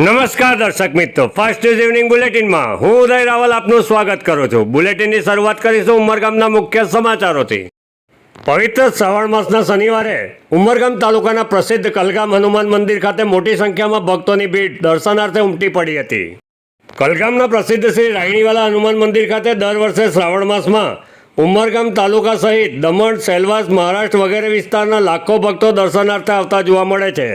નમસ્કાર દર્શક મિત્રો. ફાસ્ટ ન્યૂઝ ઇવનિંગ બુલેટિનમાં હું ઉદય રાવલ આપનું સ્વાગત કરું છું. બુલેટિનની શરૂઆત કરીશું ઉમરગામના મુખ્ય સમાચારોથી. પવિત્ર શ્રાવણ માસના શનિવારે ઉમરગામ તાલુકાના પ્રસિદ્ધ કલગામ હનુમાન મંદિર ખાતે મોટી સંખ્યામાં ભક્તોની ભીડ દર્શનાર્થે ઉમટી પડી હતી. કલગામના પ્રસિદ્ધ શ્રી રાયણીવાલા હનુમાન મંદિર ખાતે દર વર્ષે શ્રાવણ માસમાં ઉમરગામ તાલુકા સહિત દમણ, સેલવાસ, મહારાષ્ટ્ર વગેરે વિસ્તારના લાખો ભક્તો દર્શનાર્થે આવતા જોવા મળે છે.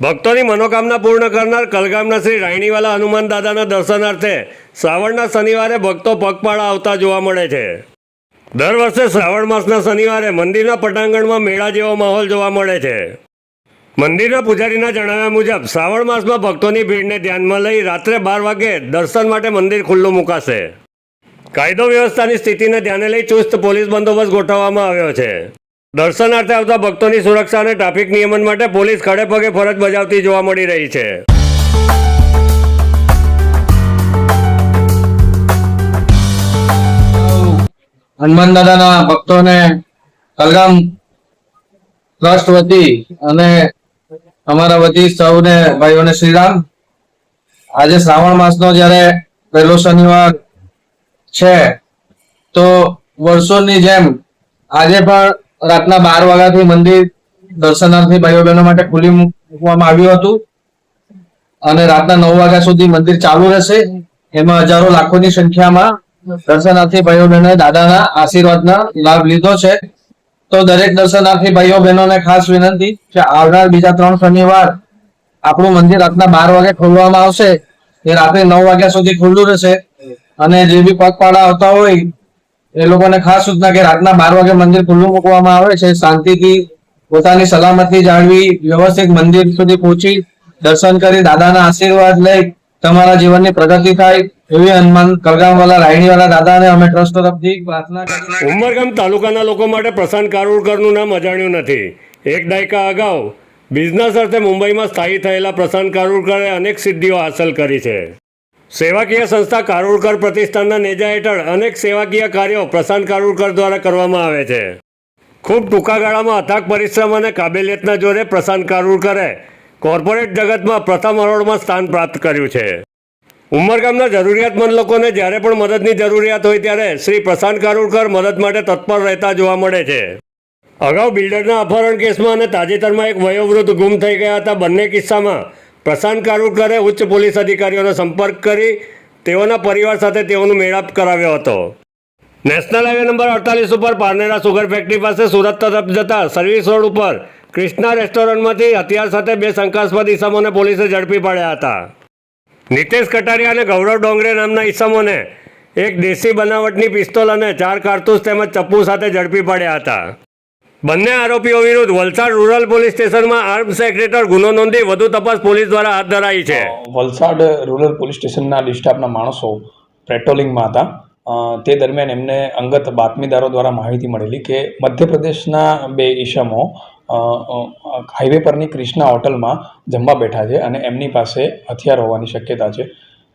ભક્તોની મનોકામના પૂર્ણ કરનાર કલગામના શ્રી રાયણીવાલા હનુમાન દાદાના દર્શનાર્થે શ્રાવણના શનિવારે ભક્તો પગપાળા આવતા જોવા મળે છે. દર વર્ષે શ્રાવણ માસના શનિવારે મંદિરના પટાંગણમાં મેળા જેવો માહોલ જોવા મળે છે. મંદિરના પૂજારીના જણાવ્યા મુજબ, શ્રાવણ માસમાં ભક્તોની ભીડને ધ્યાનમાં લઈ રાત્રે બાર વાગે દર્શન માટે મંદિર ખુલ્લું મુકાશે. કાયદો વ્યવસ્થાની સ્થિતિને ધ્યાને લઈ ચુસ્ત પોલીસ બંદોબસ્ત ગોઠવવામાં આવ્યો છે. દર્શનાર્થે આવતા ભક્તોની સુરક્ષા અને ટ્રાફિક નિયમન માટે પોલીસ ખડે પગે ફરજ બજાવતી જોવા મળી રહી છે. હનુમાન દાદાના ભક્તોને કલગામ ટ્રસ્ટ વતી અને અમારા વતી સૌને ભાઈઓને શ્રીરામ. આજે શ્રાવણ માસનો જ્યારે પહેલો શનિવાર છે, તો વર્ષોની જેમ આજે પણ રાતના બાર વાગ્યાથી મંદિર દર્શનાર્થી ભાઈઓ બહેનો માટે ખુલ્લી મૂકવામાં આવ્યું હતું. અને રાતના નવ વાગ્યા સુધી મંદિર ચાલુ રહેશે. એમાં હજારો લાખોની સંખ્યામાં દર્શનાર્થી ભાઈઓ બહેનોએ દાદાના આશીર્વાદના લાભ લીધો છે. તો દરેક દર્શનાર્થી ભાઈઓ બહેનોને ખાસ વિનંતી કે આવનાર બીજા ત્રણ શનિવાર આપણું મંદિર રાતના બાર વાગે ખોલવામાં આવશે. એ રાત્રે નવ વાગ્યા સુધી ખુલ્લું રહેશે. અને જે બી પગપાળા આવતા હોય એ લોકોને ખાસ સૂચના કે રાતના બાર વાગે મંદિર ખુલ્લું મૂકવામાં આવે છે. શાંતિથી પોતાની સલામતી જાળવી, વ્યવસ્થિત મંદિર સુધી પહોંચી, દર્શન કરી, દાદાના આશીર્વાદ લઈ તમારા જીવનની પ્રગતિ થાય એવી હનુમાન કલગામવાલા રાયણીવાલા દાદાને અમે ટ્રસ્ટ તરફથી પ્રાર્થના ઉમરગામ તાલુકાના લોકો માટે પ્રશાંત કારુડકરનું નામ અજાણ્યું નથી. એક દાયકા અગાઉ બિઝનેસ અર્થે મુંબઈમાં સ્થાયી થયેલા પ્રશાંત કારુડકરે અનેક સિદ્ધિઓ હાંસલ કરી છે. સેવાકીય સંસ્થા કારુડકર પ્રતિષ્ઠાનના નેજા હેઠળ અનેક સેવાકીય કાર્યો પ્રશાંત કારુડકર દ્વારા કરવામાં આવે છે. ખૂબ ટૂંકા ગાળામાં અથાગ પરિશ્રમ અને કાબેલિયતના જોરે પ્રશાંત કારુડકરે કોર્પોરેટ જગતમાં પ્રથમ હરોળમાં સ્થાન પ્રાપ્ત કર્યું છે. ઉમરગામના જરૂરિયાતમંદ લોકોને જ્યારે પણ મદદની જરૂરિયાત હોય ત્યારે શ્રી પ્રશાંત કારુડકર મદદ માટે તત્પર રહેતા જોવા મળે છે. અગાઉ બિલ્ડરના અપહરણ કેસમાં અને તાજેતરમાં એક વયોવૃદ્ધ ગુમ થઈ ગયા હતા. બંને કિસ્સામાં પ્રશાંત કારુકરે ઉચ્ચ પોલીસ અધિકારીઓનો સંપર્ક કરી તેઓના પરિવાર સાથે તેઓનો મેળાપ કરાવ્યો હતો. નેશનલ હાઈવે નંબર અડતાલીસ ઉપર પારનેરા સુગર ફેક્ટરી પાસે સુરત તરફ જતા સર્વિસ રોડ ઉપર ક્રિષ્ના રેસ્ટોરન્ટમાંથી હથિયાર સાથે બે શંકાસ્પદ ઈસમોને પોલીસે ઝડપી પાડ્યા હતા. નિતેશ કટારિયા અને ગૌરવ ડોંગરે નામના ઈસમોને એક દેશી બનાવટની પિસ્તોલ અને ચાર કારતૂસ તેમજ ચપ્પુ સાથે ઝડપી પાડ્યા હતા. બંને આરોપીઓ વિરુદ્ધ વલસાડ રૂરલ પોલીસ સ્ટેશનમાં આર્મ સેક્રેટર ગુનો નોંધી વધુ તપાસ પોલીસ દ્વારા હાથ ધરાઈ છે. વલસાડ રૂરલ પોલીસ સ્ટેશનના ડિસ્ટાફના માણસો પેટ્રોલિંગમાં હતા. તે દરમિયાન એમને અંગત બાતમીદારો દ્વારા માહિતી મળેલી કે મધ્યપ્રદેશના બે અ, હાઈવે પરની ક્રિષ્ના હોટલમાં જમવા બેઠા છે અને એમની પાસે હથિયાર હોવાની શક્યતા છે.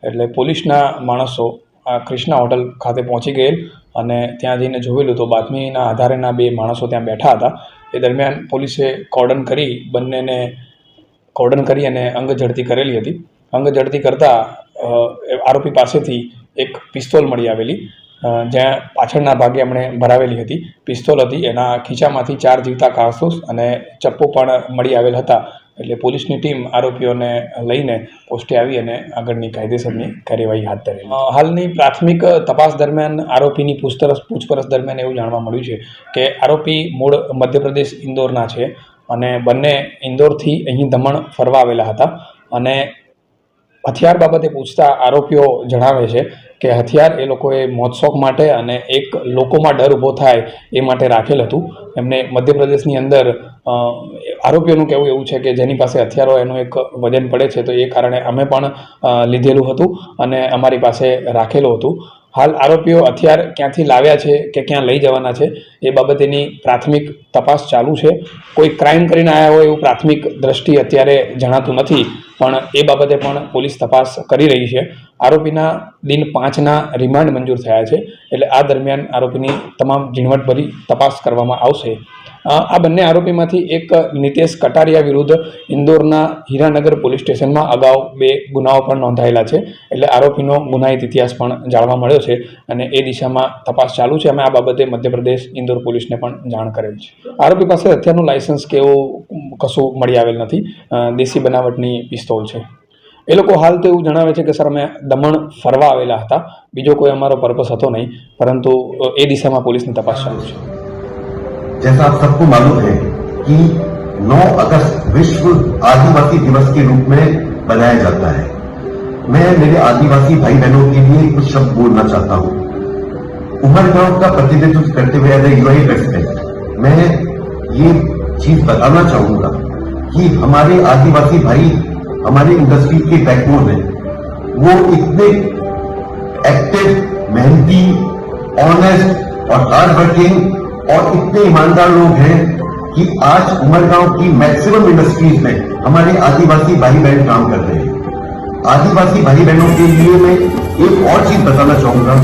એટલે પોલીસના માણસો આ ક્રિષ્ના હોટલ ખાતે પહોંચી ગયેલ. અને ત્યાં જઈને જોયેલું તો બાતમીના આધારેના બે માણસો ત્યાં બેઠા હતા. એ દરમિયાન પોલીસે કોર્ડન કરી બંનેને કોર્ડન કરી અને અંગ ઝડતી કરેલી હતી. અંગ ઝડતી કરતાં આરોપી પાસેથી એક પિસ્તોલ મળી આવેલી જ્યાં પાછળના ભાગે એમણે ભરાવેલી હતી. પિસ્તોલ હતી, એના ખીચામાંથી ચાર જીવતા કારતૂસ અને ચપ્પુ પણ મળી આવેલ હતા. એટલે પોલીસની ટીમ આરોપીઓને લઈને પોસ્ટે આવી અને આગળની કાયદેસરની કાર્યવાહી હાથ ધરી હાલની પ્રાથમિક તપાસ દરમિયાન આરોપીની પૂછપરછ પૂછપરછ દરમિયાન એવું જાણવા મળ્યું છે કે આરોપી મૂળ મધ્યપ્રદેશ ઇન્દોરના છે અને બંને ઇન્દોરથી અહીં દમણ ફરવા આવેલા હતા અને હથિયાર બાબતે પૂછતા આરોપીઓ જણાવે છે કે હથિયાર એ લોકોએ મોજશોખ માટે અને એક લોકોમાં ડર ઊભો થાય એ માટે રાખેલ હતું. એમને મધ્યપ્રદેશની અંદર આરોપીઓનું કહેવું એવું છે કે જેની પાસે હથિયારો એનું એક વજન પડે છે તો એ કારણે અમે પણ લીધેલું હતું અને અમારી પાસે રાખેલું હતું. હાલ આરોપીઓ હથિયાર ક્યાંથી લાવ્યા છે કે ક્યાં લઈ જવાના છે એ બાબતેની પ્રાથમિક તપાસ ચાલુ છે. કોઈ ક્રાઇમ કરીને આવ્યા હોય એવું પ્રાથમિક દ્રષ્ટિ અત્યારે જણાતું નથી, પણ એ બાબતે પણ પોલીસ તપાસ કરી રહી છે. આરોપીના દિન પાંચના રિમાન્ડ મંજૂર થયા છે. એટલે આ દરમિયાન આરોપીની તમામ ઝીણવટભરી તપાસ કરવામાં આવશે. આ બંને આરોપીમાંથી એક નિતેશ કટારિયા વિરુદ્ધ ઇન્દોરના હીરાનગર પોલીસ સ્ટેશનમાં અગાઉ બે ગુનાઓ પણ નોંધાયેલા છે. એટલે આરોપીનો ગુનાહિત ઇતિહાસ પણ જાણવા મળ્યો છે અને એ દિશામાં તપાસ ચાલુ છે. અમે આ બાબતે મધ્યપ્રદેશ ઇન્દોર પોલીસને પણ જાણ કરેલ છે. આરોપી પાસે હથિયારનું લાયસન્સ કે એવું કશું મળી આવેલ નથી. દેશી બનાવટની પિસ્તોલ છે. એ લોકો હાલ તો એવું જણાવે છે કે સર અમે દમણ ફરવા આવેલા હતા બીજો કોઈ અમારો પર્પસ હતો નહીં પરંતુ અ, એ દિશામાં પોલીસની તપાસ ચાલુ છે जैसा आप सबको मालूम है कि 9 अगस्त विश्व आदिवासी दिवस के रूप में मनाया जाता है मैं मेरे आदिवासी भाई बहनों के लिए कुछ शब्द बोलना चाहता हूं उमरगांव का प्रतिनिधित्व करते हुए एज यूआई प्रेसिडेंट मैं ये चीज बताना चाहूंगा कि हमारे आदिवासी भाई हमारे इंडस्ट्री के बैकबोन है वो इतने एक्टिव मेहनती ऑनेस्ट और हार्ड वर्किंग और इतने ईमानदार लोग हैं कि आज उमरगांव की मैक्सिमम इंडस्ट्रीज़ में हमारे आदिवासी भाई बहन काम कर रहे हैं। आदिवासी भाई बहनों के लिए मैं एक और चीज़ बताना चाहूँगा।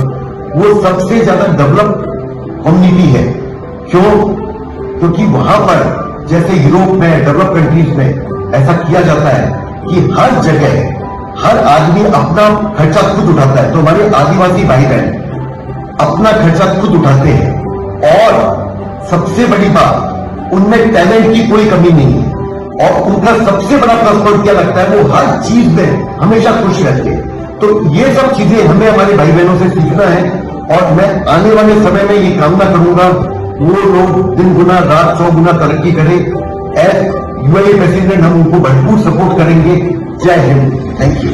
वो सबसे ज़्यादा डेवलप कम्युनिटी है। क्यों? क्योंकि वहाँ पर जैसे यूरोप में डेवलप कंट्रीज़ में ऐसा किया जाता है। कि हर जगह हर आदमी अपना खर्चा खुद उठाता है। तो हमारे आदिवासी भाई बहन अपना खर्चा खुद उठाते हैं। और सबसे बड़ी बात, उनमें टैलेंट की कोई कमी नहीं है। और उनका सबसे बड़ा प्लस पॉइंट क्या लगता है, वो हर चीज़ में हमेशा खुश रहते हैं। तो ये सब चीज़ें हमें हमारे भाई बहनों से सीखना है। और मैं आने वाले समय में ये कामना करूँगा, वो लोग दिन गुना, रात सौ गुना तरक्की करें। एज यूआई प्रेसिडेंट हम उनको भरपूर सपोर्ट करेंगे जय Hind thank you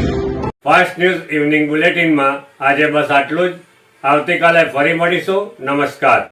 fast news evening બુલેટિનમાં આજે બસ આટલું જ આવતીકાલે ફરી મળીશું નમસ્કાર